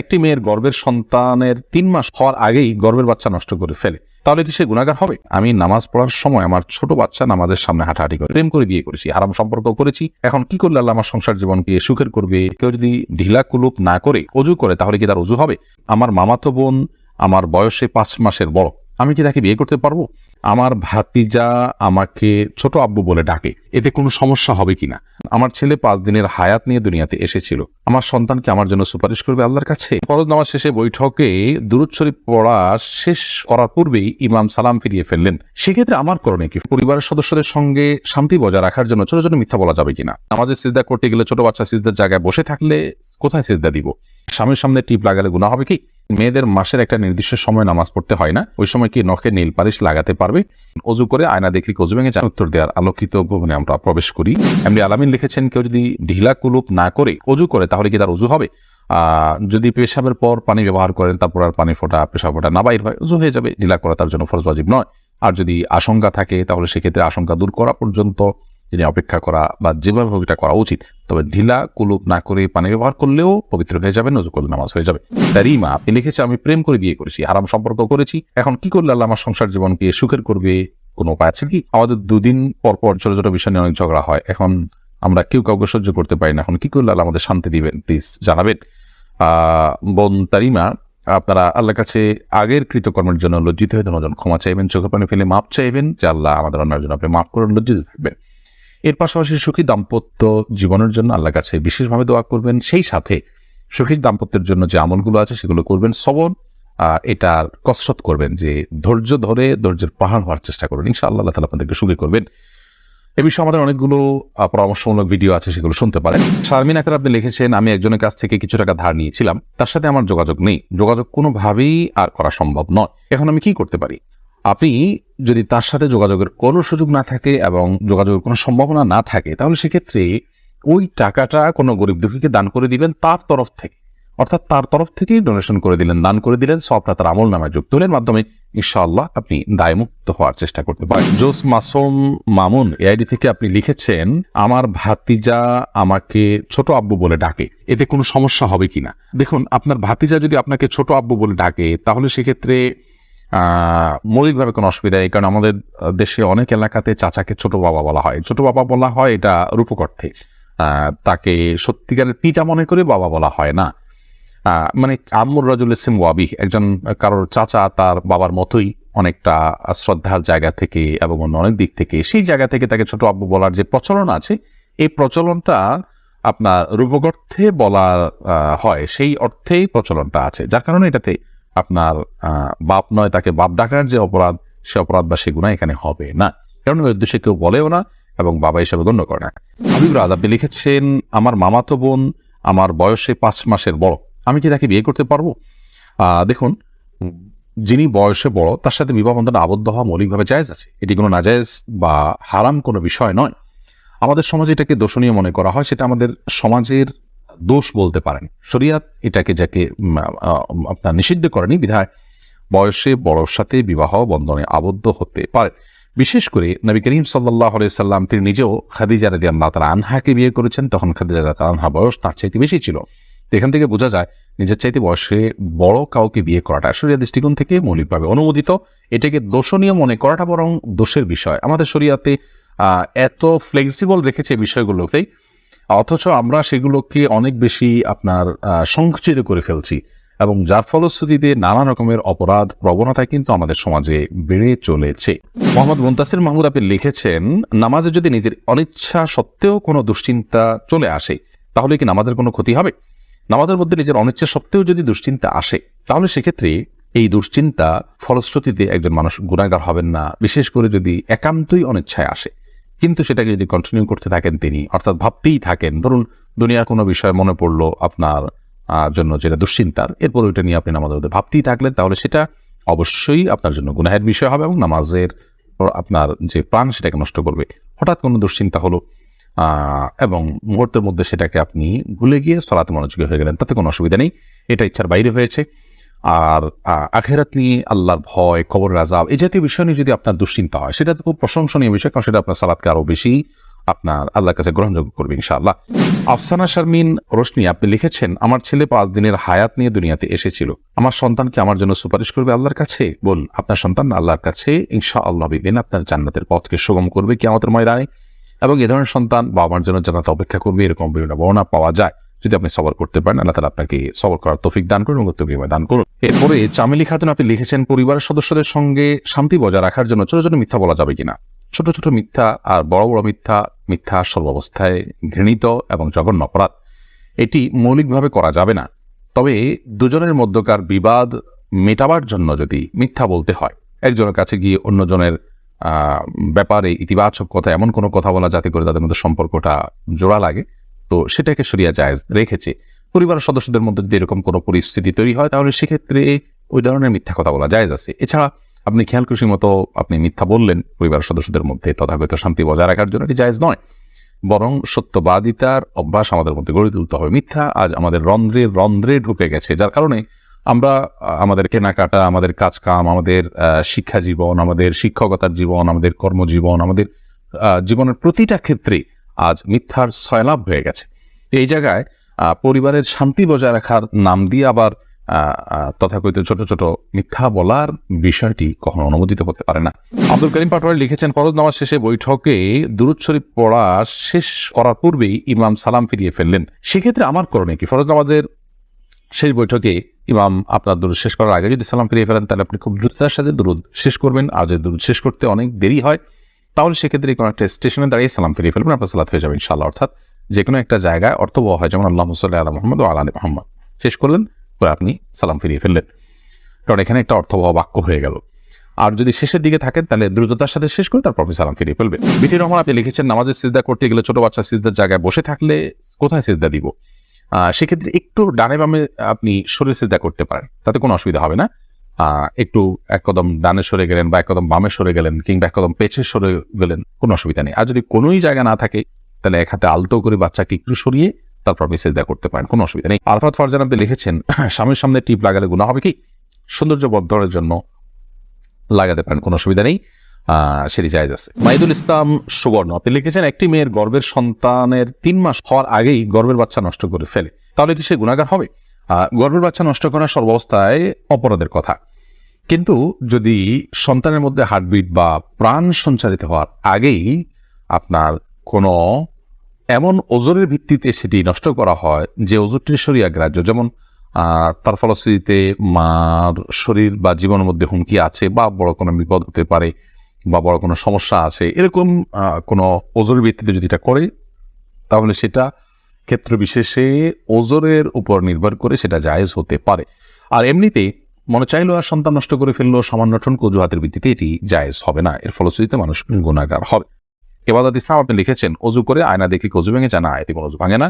একটি মেয়ের গর্বের সন্তানের তিন মাস হওয়ার আগেই গর্বের বাচ্চা নষ্ট করে ফেলে। তাহলে কি সে গুণাগার হবে? আমি নামাজ পড়ার সময় আমার ছোট বাচ্চা নামাজের সামনে হাঁটাহাঁটি করে, প্রেম করে বিয়ে করেছি, হারাম সম্পর্ক করেছি। এখন কি করলে আল্লাহ আমার সংসার জীবনকে সুখের করবে? কেউ যদি ঢিলা কুলুপ না করে অজু করে, তাহলে কি তার অজু হবে? আমার মামাতো বোন, আমার বয়সে পাঁচ মাসের বড়, আমি কি তাকে বিয়ে করতে পারব? আমার ভাতিজা আমাকে ছোট আব্বু বলে ডাকে। এতে কোনো সমস্যা হবে কিনা? আমার ছেলে পাঁচ দিনের হায়াত নিয়ে দুনিয়াতে এসেছিল। আমার সন্তানকে আমার জন্য সুপারিশ করবে আল্লাহর কাছে। ফরজ নামাজ শেষে বৈঠকে দুরুদ শরীফ পড়া শেষ করার পূর্বেই ইমাম সালাম ফিরিয়ে ফেললেন। সেক্ষেত্রে আমার করণীয় কি? পরিবারের সদস্যদের সঙ্গে শান্তি বজায় রাখার জন্য ছোট ছোট মিথ্যা বলা যাবে কিনা? আমাদের সিজদা করতে গেলে ছোট বাচ্চা সিজদার জায়গায় বসে থাকলে কোথায় সিজদা দিব? স্বামীর সামনে টিপ লাগালে গুণা হবে কি? মেয়েদের মাসের একটা নির্দিষ্ট সময় নামাজ পড়তে হয় না। ওই সময় কি নখে নীল পালিশ লাগাতে পারবে? অজু করে আয়না দেখলি কজু ভেঙে যান উত্তর দেওয়ার আলোকিত ভবনে আমরা প্রবেশ করি। এমনি আলামিন লিখেছেন, কেউ যদি ঢিলা কুলুপ না করে অজু করে, তাহলে কি তার অজু হবে? যদি পেশাবের পর পানি ব্যবহার করেন, তারপর আর পানি ফোটা পেশাব ফোটা না বাইর হয়, অজু হয়ে যাবে। ঢিলা করা তার জন্য ফরজ ওয়াজিব নয়। আর যদি আশঙ্কা থাকে, তাহলে সেক্ষেত্রে আশঙ্কা দূর করা পর্যন্ত তিনি অপেক্ষা করা বা যেভাবে হোক এটা করা উচিত, তবে ঢিলা, কুলুপ না করে পানি ব্যবহার করলেও পবিত্র হয়ে যাবে নজর করলে নামাজ হয়ে যাবে। তারিমা আপনি লিখেছে, আমি প্রেম করে বিয়ে করেছি আরাম সম্পর্ক করেছি। এখন কি করলে আমার সংসার জীবনকে সুখের করবে? কোনো উপায় আছে কি? আমাদের দুদিন পর পর ছোট ছোট বিষয় নিয়ে অনেক ঝগড়া হয়। এখন আমরা কেউ কাউকে সহ্য করতে পারি না। এখন কি করলে আমাদের শান্তি দিবেন? প্লিজ জানাবেন। বোন তারিমা, আপনারা আল্লাহর কাছে আগের কৃতকর্মের জন্য লজ্জিত হয়ে ধন্যজন ক্ষমা চাইবেন চোখে পানি ফেলে মাপ চাইবেন, যে আল্লাহ আমাদের অন্যার জন্য আপনি মাফ করে লজ্জিত থাকবেন। এর পাশাপাশি সুখী দাম্পত্য জীবনের জন্য আল্লাহর কাছে বিশেষভাবে দোয়া করবেন। সেই সাথে সুখী দাম্পত্যের জন্য যে আমলগুলো আছে সেগুলো করবেন। আহ, এটার কসরত করবেন যে ধৈর্য ধরে ধৈর্যের পাহাড় হওয়ার চেষ্টা করবেন ইনশাআল্লাহ আল্লাহ তালা আপনাদেরকে সুখী করবেন। এ বিষয়ে আমাদের অনেকগুলো পরামর্শমূলক ভিডিও আছে সেগুলো শুনতে পারেন। শারমিন আকার আপনি লিখেছেন আমি একজনের কাছ থেকে কিছু টাকা ধার নিয়েছিলাম। তার সাথে আমার যোগাযোগ নেই। যোগাযোগ কোনোভাবেই আর করা সম্ভব নয়। এখন আমি কি করতে পারি? আপনি যদি তার সাথে যোগাযোগের কোনো সুযোগ না থাকে এবং যোগাযোগের কোনো সম্ভাবনা না থাকে, তাহলে সেক্ষেত্রে ওই টাকাটা কোনো গরিব দুঃখীকে দান করে দিবেন তার তরফ থেকে। অর্থাৎ তার তরফ থেকেই ডোনেশন করে দিলেন, দান করে দিলেন, সবটা তার আমল নামায় যুক্ত হলেন। মাধ্যমে ইনশাআল্লাহ আপনি দায়মুক্ত হওয়ার চেষ্টা করতে পারেন। জোস মাসুম মামুন এআইডি থেকে আপনি লিখেছেন, আমার ভাতিজা আমাকে ছোট আব্বু বলে ডাকে। এতে কোনো সমস্যা হবে কিনা? দেখুন, আপনার ভাতিজা যদি আপনাকে ছোট আব্বু বলে ডাকে, তাহলে সেক্ষেত্রে মৌলিকভাবে কোনো অসুবিধা নেই, কারণ আমাদের দেশে অনেক এলাকাতে চাচাকে ছোট বাবা বলা হয়। ছোট বাবা বলা হয় এটা রূপক অর্থে। তাকে সত্যিকারের পিতা মনে করে বাবা বলা হয় না। মানে আম্মুর রাজুল ইসিম ওয়াবি, একজন কারোর চাচা তার বাবার মতোই অনেকটা শ্রদ্ধার জায়গা থেকে এবং অন্য অনেক দিক থেকে সেই জায়গা থেকে তাকে ছোট আব্বু বলার যে প্রচলন আছে, এই প্রচলনটা আপনার রূপক অর্থে বলা হয়, সেই অর্থেই প্রচলনটা আছে। যার কারণে এটাতে আপনার বাপ নয়, তাকে বাপ ডাকার যে অপরাধ, সে অপরাধ বা সে গুণা এখানে হবে না। কারণ ওই উদ্দেশ্যে কেউ বলেও না এবং বাবা হিসাবে গণ্য করে না। হাবিব রাজ, আপনি লিখেছেন, আমার মামাতো বোন, আমার বয়সে পাঁচ মাসের বড়। আমি কি তাকে বিয়ে করতে পারব? দেখুন, যিনি বয়সে বড়, তার সাথে বিবাহ বন্ধনে আবদ্ধ হওয়া মৌলিকভাবে জায়েজ আছে। এটি কোনো নাজায়েজ বা হারাম কোনো বিষয় নয়। আমাদের সমাজে এটাকে দোষণীয় মনে করা হয়, সেটা আমাদের সমাজের দোষ বলতে পারেন। শরিয়াত এটাকে যাকে আপনার নিষিদ্ধ করেনি, বিধায় বয়সে, বড়র সাথে বিবাহ বন্ধনে আবদ্ধ হতে পারে। বিশেষ করে নবী করিম সাল্লাহ সাল্লাম, তিনি নিজেও খাদিজা রাজি আল্লাহ তালা আনহাকে বিয়ে করেছেন, তখন খাদিজা রাজি আনহা বয়স তার চাইতে বেশি ছিল। এখান থেকে বোঝা যায়, নিজের চাইতে বয়সে বড় কাউকে বিয়ে করাটা শরিয়া দৃষ্টিকোণ থেকে মৌলিকভাবে অনুমোদিত। এটাকে দোষণীয় মনে করাটা বরং দোষের বিষয়। আমাদের শরিয়াতে এত ফ্লেক্সিবল রেখেছে বিষয়গুলোতেই। অথচ আমরা সেগুলোকে অনেক বেশি আপনার সংকুচিত করে ফেলছি এবং যার ফলশ্রুতিতে নানা রকমের অপরাধ প্রবণতা কিন্তু আমাদের সমাজে বেড়ে চলেছে। মোহাম্মদ মুন্তাসির মাহমুদ আপনি লিখেছেন, নামাজে যদি নিজের অনিচ্ছা সত্ত্বেও কোনো দুশ্চিন্তা চলে আসে, তাহলে কি নামাজের কোনো ক্ষতি হবে? নামাজের মধ্যে নিজের অনিচ্ছা সত্ত্বেও যদি দুশ্চিন্তা আসে, তাহলে সেক্ষেত্রে এই দুশ্চিন্তা ফলশ্রুতিতে একজন মানুষ গুণাগার হবেন না। বিশেষ করে যদি একান্তই অনিচ্ছায় আসে। কিন্তু সেটাকে যদি কন্টিনিউ করতে থাকেন তিনি, অর্থাৎ ভাবতেই থাকেন, ধরুন দুনিয়ার কোনো বিষয় মনে পড়ল আপনার জন্য যেটা দুশ্চিন্তার, এরপর ওইটা নিয়ে আপনি নামাজের মধ্যে ভাবতেই থাকলেন, তাহলে সেটা অবশ্যই আপনার জন্য গুনাহের বিষয় হবে এবং নামাজের আপনার যে প্রাণ সেটাকে নষ্ট করবে। হঠাৎ কোনো দুশ্চিন্তা হলো এবং মুহূর্তের মধ্যে সেটাকে আপনি ভুলে গিয়ে সলাতে মনোযোগী হয়ে গেলেন, তাতে কোনো অসুবিধা নেই, এটা ইচ্ছার বাইরে হয়েছে। আর আখেরাত নিয়ে আল্লাহর ভয়, কবর রাজাব এই জাতীয় বিষয় নিয়ে যদি আপনার দুশ্চিন্তা হয়, সেটা তো খুব প্রশংসনীয় বিষয়, কারণ সেটা আপনার সালাদকে আরও বেশি আপনার আল্লাহর কাছে গ্রহণযোগ্য করবে ইনশাআল্লাহ। আফসানা শারমিন রোশনি, আপনি লিখেছেন, আমার ছেলে পাঁচ দিনের হায়াত নিয়ে দুনিয়াতে এসেছিল। আমার সন্তানকে আমার জন্য সুপারিশ করবে আল্লাহর কাছে? বল আপনার সন্তান আল্লাহর কাছে ইনশা আল্লাহ বিদিন আপনার জান্নাতের পথকে সুগম করবে কি আমাদের ময়দানে এবং এ ধরনের সন্তান বাবার জন্য জান্নাত অপেক্ষা করবে, এরকম বিভিন্ন বর্ণনা পাওয়া যায়। যদি আপনি সবর করতে পারেন, আল্লাহ তালা আপনাকে সবর করার তফিক দান করুন এবং দান করুন। এরপরে চামেলি খাতুন, আপনি লিখেছেন, পরিবারের সদস্যদের সঙ্গে শান্তি বজায় রাখার জন্য ছোট ছোট মিথ্যা বলা যাবে কিনা? ছোট ছোট মিথ্যা আর বড় বড় মিথ্যা মিথ্যা সর্বাবস্থায় ঘৃণিত এবং জঘন্য অপরাধ, এটি মৌলিকভাবে করা যাবে না। তবে দুজনের মধ্যকার বিবাদ মেটাবার জন্য যদি মিথ্যা বলতে হয়, একজনের কাছে গিয়ে অন্যজনের ব্যাপারে ইতিবাচক কথা, এমন কোনো কথা বলা যাতে করে তাদের মধ্যে সম্পর্কটা জোড়া লাগে তো সেটাকে সরিয়া জায়েজ রেখেছে। পরিবারের সদস্যদের মধ্যে যদি এরকম কোনো পরিস্থিতি তৈরি হয়, তাহলে সেক্ষেত্রে ওই ধরনের মিথ্যা কথা বলা জায়েজ আছে। এছাড়া আপনি খেয়াল খুশি মতো আপনি মিথ্যা বললেন পরিবারের সদস্যদের মধ্যে তথাগত শান্তি বজায় রাখার জন্য এটি জায়েজ নয়। বরং সত্যবাদিতার অভ্যাস আমাদের মধ্যে গড়ে তুলতে হবে। মিথ্যা আজ আমাদের রন্ধ্রে রন্ধ্রে ঢুকে গেছে, যার কারণে আমরা আমাদের কেনাকাটা, আমাদের কাজকাম, আমাদের শিক্ষা জীবন, আমাদের শিক্ষকতার জীবন, আমাদের কর্মজীবন, আমাদের জীবনের প্রতিটা ক্ষেত্রে আজ মিথ্যার সয়লাভ হয়ে গেছে। এই জায়গায় পরিবারের শান্তি বজায় রাখার নাম দিয়ে আবার তথাকথিত ছোট ছোট মিথ্যা বলার বিষয়টি কখনো অনুমোদিত হতে পারে না। আব্দুল করিম পাটোয়ারি লিখেছেন, ফরজ নামাজ শেষে বৈঠকে দুরুদ শরীফ পড়া শেষ করার পূর্বেই ইমাম সালাম ফিরিয়ে ফেললেন। সেক্ষেত্রে আমার করণীয় কি? ফরজ নামাজের শেষ বৈঠকে ইমাম আপনার দুরুদ শেষ করার আগে যদি সালাম ফিরিয়ে ফেলেন, তাহলে আপনি খুব দ্রুততার সাথে দুরুদ শেষ করবেন। আর যদি দুরুদ শেষ করতে অনেক দেরি হয় তাহলে সেক্ষেত্রে কোনো একটা স্টেশনে দাঁড়িয়ে সালাম ফিরিয়ে ফেলবেন, আপনার সালাত হয়ে যাবে ইনশাআল্লাহ। অর্থাৎ যে কোনো একটা জায়গায় অর্থবহ হয়, যেমন আল্লাহ মুসাল্লাহ আলা মোহাম্মদ ও আলা মোহাম্মদ। শেষ করলেন, পরে আপনি সালাম ফিরিয়ে ফেললেন। কারণ এখানে একটা অর্থবহ বাক্য হয়ে গেল। আর যদি শেষের দিকে থাকেন, তাহলে দ্রুততার সাথে শেষ করে তারপর আপনি সালাম ফিরিয়ে ফেলবেন। বিটির রহমান, আপনি লিখেছেন নামাজের সিজদা করতে গেলে ছোট বাচ্চা সিজদার জায়গায় বসে থাকলে কোথায় সিজদা দিব? সেক্ষেত্রে একটু ডানে বামে আপনি সরে সিজদা করতে পারেন। তাতে কোনো অসুবিধা হবে না। একটু এক কদম ডানে সরে গেলেন বা এক কদম বামে সরে গেলেন কিংবা এক কদম পেছে সরে গেলেন, কোনো অসুবিধা নেই। আর যদি কোনোই জায়গা না থাকে, তাহলে এক হাতে আলতো করে বাচ্চাকে একটু সরিয়ে তারপর আপনি সেজদা করতে পারেন, কোনো অসুবিধা নেই। আলফাত ফারজান আপনি লিখেছেন, স্বামীর সামনে টিপ লাগালে গুণা হবে কি? সৌন্দর্য বর্ধনের জন্য লাগাতে পারেন, কোনো অসুবিধা নেই। সেটি জায়জ আছে। মাইদুল ইসলাম সুবর্ণ, আপনি লিখেছেন, একটি মেয়ের গর্বের সন্তানের তিন মাস হওয়ার আগেই গর্বের বাচ্চা নষ্ট করে ফেলে। তাহলে কি সে গুণাগার হবে? গর্ভের বাচ্চা নষ্ট করা সর্বাবস্থায় অপরাধের কথা। কিন্তু যদি সন্তানের মধ্যে হার্টবিট বা প্রাণ সঞ্চারিত হওয়ার আগেই আপনার কোনো এমন ওজনের ভিত্তিতে সেটি নষ্ট করা হয় যে ওজনটি শরীর গ্রাহ্য যেমন তার ফলশ্রুতিতে মার শরীর বা জীবনের মধ্যে হুমকি আছে বা বড় কোনো বিপদ হতে পারে বা বড় কোনো সমস্যা আছে, এরকম কোনো ওজনের ভিত্তিতে যদি এটা করে, তাহলে সেটা ক্ষেত্র বিশেষে ওজোরের উপর নির্ভর করে সেটা জায়েজ হতে পারে। আর এমনিতে মনে চাইলো আর সন্তান নষ্ট করে ফেলল, সামান্য ঠনক অজুহাতের ভিত্তিতে এটি জায়েজ হবে না। এর ফলশ্রুতিতে মানুষ গুণাগার হবে। এবাদাত ইসলাম আপনি লিখেছেন অজু করে আয়না দেখে অজু ভেঙে জানা এতে কোনো অজু ভাঙে না।